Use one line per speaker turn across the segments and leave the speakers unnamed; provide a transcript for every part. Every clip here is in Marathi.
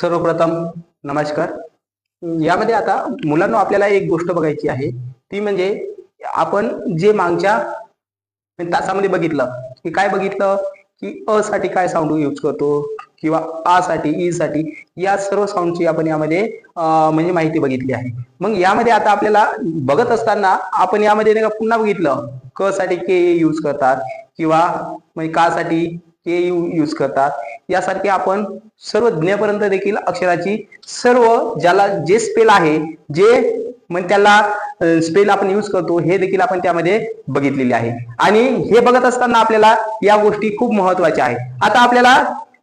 सर्वप्रथम नमस्कार. यामध्ये आता मुलांना आपल्याला एक गोष्ट बघायची आहे. ती म्हणजे आपण जे मागच्या तासामध्ये बघितलं की काय बघितलं? की अ साठी काय साऊंड यूज करतो? किंवा आ साठी ई साठी या सर्व साऊंडची आपण यामध्ये म्हणजे माहिती बघितली आहे. मग यामध्ये आता आपल्याला बघत असताना आपण यामध्ये नाही का पुन्हा बघितलं क साठी के यूज करतात किंवा म्हणजे का साठी के यू यूज करतात. यासारखे आपण सर्व ज्ञापर्यंत देखील अक्षराची सर्व ज्याला जे स्पेल आहे जे म्हणजे त्याला स्पेल आपण यूज करतो हे देखील आपण त्यामध्ये बघितलेले आहे. आणि हे बघत असताना आपल्याला या गोष्टी खूप महत्त्वाच्या आहेत. आता आपल्याला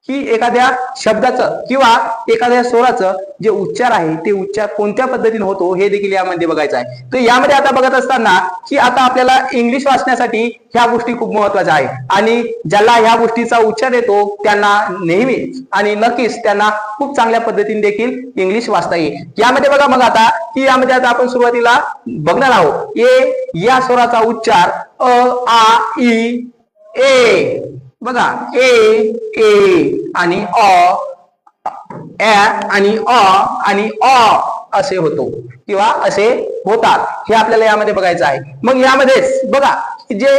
की एखाद्या शब्दाचं किंवा एखाद्या स्वराचं जे उच्चार आहे ते उच्चार कोणत्या पद्धतीने होतो हे देखील यामध्ये बघायचं आहे. तर यामध्ये आता बघत असताना की आता आपल्याला इंग्लिश वाचण्यासाठी ह्या गोष्टी खूप महत्त्वाच्या आहे आणि ज्याला ह्या गोष्टीचा उच्चार येतो त्यांना नेहमीच आणि नक्कीच त्यांना खूप चांगल्या पद्धतीने देखील इंग्लिश वाचता येईल. यामध्ये बघा मग आता की यामध्ये आता आपण सुरुवातीला बघणार आहोत ए या स्वराचा उच्चार अ आ ई ए. बघा ए ए आणि अ ए आणि अ आणि अ असे होतो किंवा असे होतात. हे आपल्याला यामध्ये बघायचं आहे. मग यामध्येच बघा जे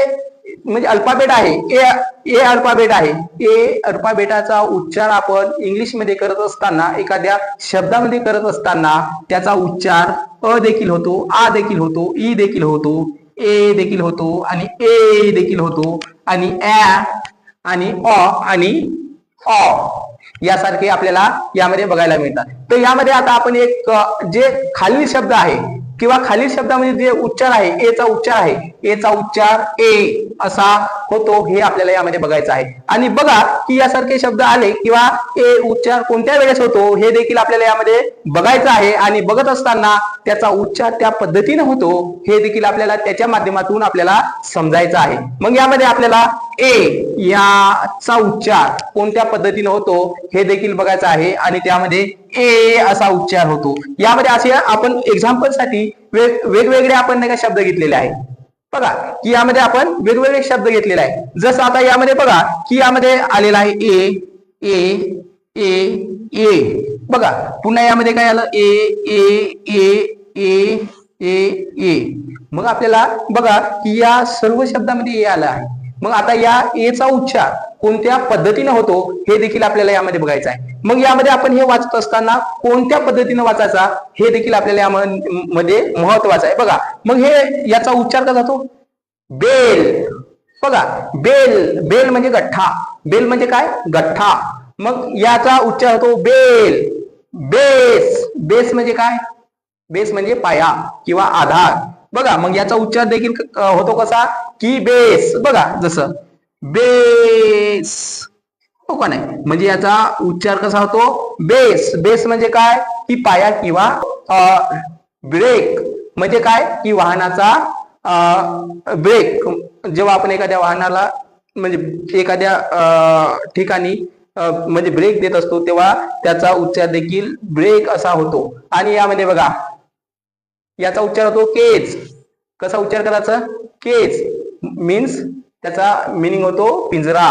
म्हणजे अल्फाबेट आहे ए ए अल्फाबेट आहे. ए अल्फाबेटाचा उच्चार आपण इंग्लिशमध्ये करत असताना एखाद्या शब्दामध्ये करत असताना त्याचा उच्चार अ देखील होतो आ देखील होतो ई देखील होतो ए देखील होतो आणि ए देखील होतो आणि ऍ आणि अ आणि अ यासारखे आपल्याला यामध्ये बघायला मिळतात. तर यामध्ये आता आपण एक जे खालील शब्द आहे किंवा खालील शब्दामध्ये जे उच्चार आहे ए चा उच्चार आहे ए चा उच्चार ए असा होतो हे आपल्याला यामध्ये बघायचं आहे. आणि बघा की यासारखे शब्द आले किंवा ए उच्चार कोणत्या वेळेस होतो हे देखील आपल्याला यामध्ये बघायचं आहे. आणि बघत असताना त्याचा उच्चार त्या पद्धतीने होतो हे देखील आपल्याला त्याच्या माध्यमातून आपल्याला समजायचं आहे. मग यामध्ये आपल्याला ए याचा उच्चार कोणत्या पद्धतीने होतो हे देखील बघायचं आहे. आणि त्यामध्ये ए असा उच्चार होतो. यामध्ये असे आपण एक्झाम्पलसाठी वेग वेगवेगळे आपण नाही का शब्द घेतलेले आहेत. बघा की यामध्ये आपण वेगवेगळे शब्द घेतलेले आहे जसं आता यामध्ये बघा की यामध्ये आलेला आहे ए ए ए ए. बघा पुन्हा यामध्ये काय आलं? ए ए ए ए ए ए. मग आपल्याला बघा की या सर्व शब्दामध्ये ए आलं आहे. मग आता या एचा उच्चार कोणत्या पद्धतीने होतो हे देखील आपल्याला यामध्ये बघायचं आहे. मग यामध्ये आपण हे वाचत असताना कोणत्या पद्धतीने वाचायचा हे देखील आपल्याला यामध्ये महत्वाचं आहे. बघा मग हे याचा उच्चार कसा जातो? बेल. बघा बेल. बेल म्हणजे गठ्ठा. बेल म्हणजे काय? गठ्ठा. मग याचा उच्चार होतो बेल. बेस. बेस म्हणजे काय? बेस म्हणजे पाया किंवा आधार. बघा मग याचा उच्चार देखील होतो कसा? की बेस. बघा जसं. बे बेस हो का नाही? म्हणजे याचा उच्चार कसा होतो? बेस बेस म्हणजे काय? की पाया किंवा ब्रेक म्हणजे काय? की वाहनाचा ब्रेक जेव्हा आपण एखाद्या वाहनाला म्हणजे एखाद्या ठिकाणी म्हणजे ब्रेक देत असतो तेव्हा त्याचा उच्चार देखील ब्रेक असा होतो. आणि यामध्ये बघा याचा उच्चार होतो केच कसा उच्चार करायचा? केच मीन्स त्याचा मिनिंग होतो पिंजरा.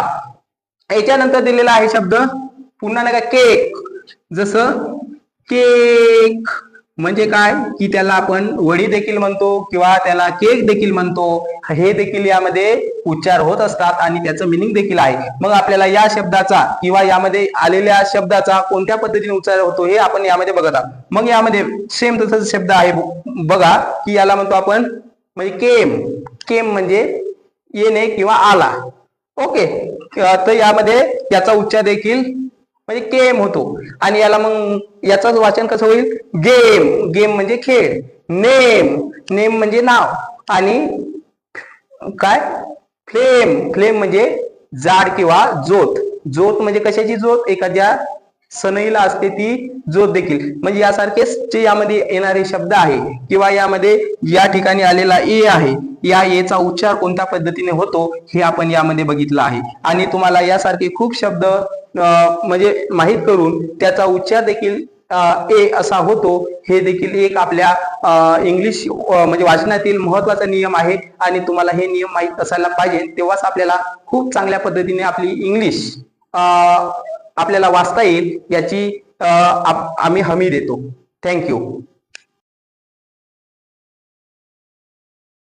याच्यानंतर दिलेला आहे शब्द पुन्हा नाही का केक. जसं केक म्हणजे काय? की त्याला आपण वडी देखील म्हणतो किंवा त्याला केक देखील म्हणतो. हे देखील यामध्ये उच्चार होत असतात आणि त्याचं मिनिंग देखील आहे. मग आपल्याला या शब्दाचा किंवा यामध्ये आलेल्या शब्दाचा कोणत्या पद्धतीने उच्चार होतो हे आपण यामध्ये बघत आहोत. मग यामध्ये सेम तसाच शब्द आहे. बघा की याला म्हणतो आपण म्हणजे केम. केम म्हणजे येणे किंवा आला. ओके. तर यामध्ये याचा उच्चार देखील म्हणजे केम होतो. आणि याला मग याचं वाचन कसं होईल? गेम गेम म्हणजे खेळ. नेम नेम म्हणजे नाव. आणि काय? फ्लेम फ्लेम म्हणजे जाड किंवा जोत. जोत म्हणजे कशाची जोत? एखाद्या सनईला असते ती जोत देखील. म्हणजे यासारखेच जे यामध्ये येणारे शब्द आहे किंवा यामध्ये या ठिकाणी आलेला ए आहे या एचा उच्चार कोणत्या पद्धतीने होतो हे आपण यामध्ये बघितलं आहे. आणि तुम्हाला यासारखे खूप शब्द अं, म्हणजे माहीत करून त्याचा उच्चार देखील ए असा होतो. हे देखील एक आपल्या इंग्लिश म्हणजे वाचनातील महत्त्वाचा नियम आहे. आणि तुम्हाला हे नियम माहीत असायला पाहिजे तेव्हाच आपल्याला खूप चांगल्या पद्धतीने आपली इंग्लिश आपल्याला वाचता येईल याची आम्ही हमी देतो. थँक्यू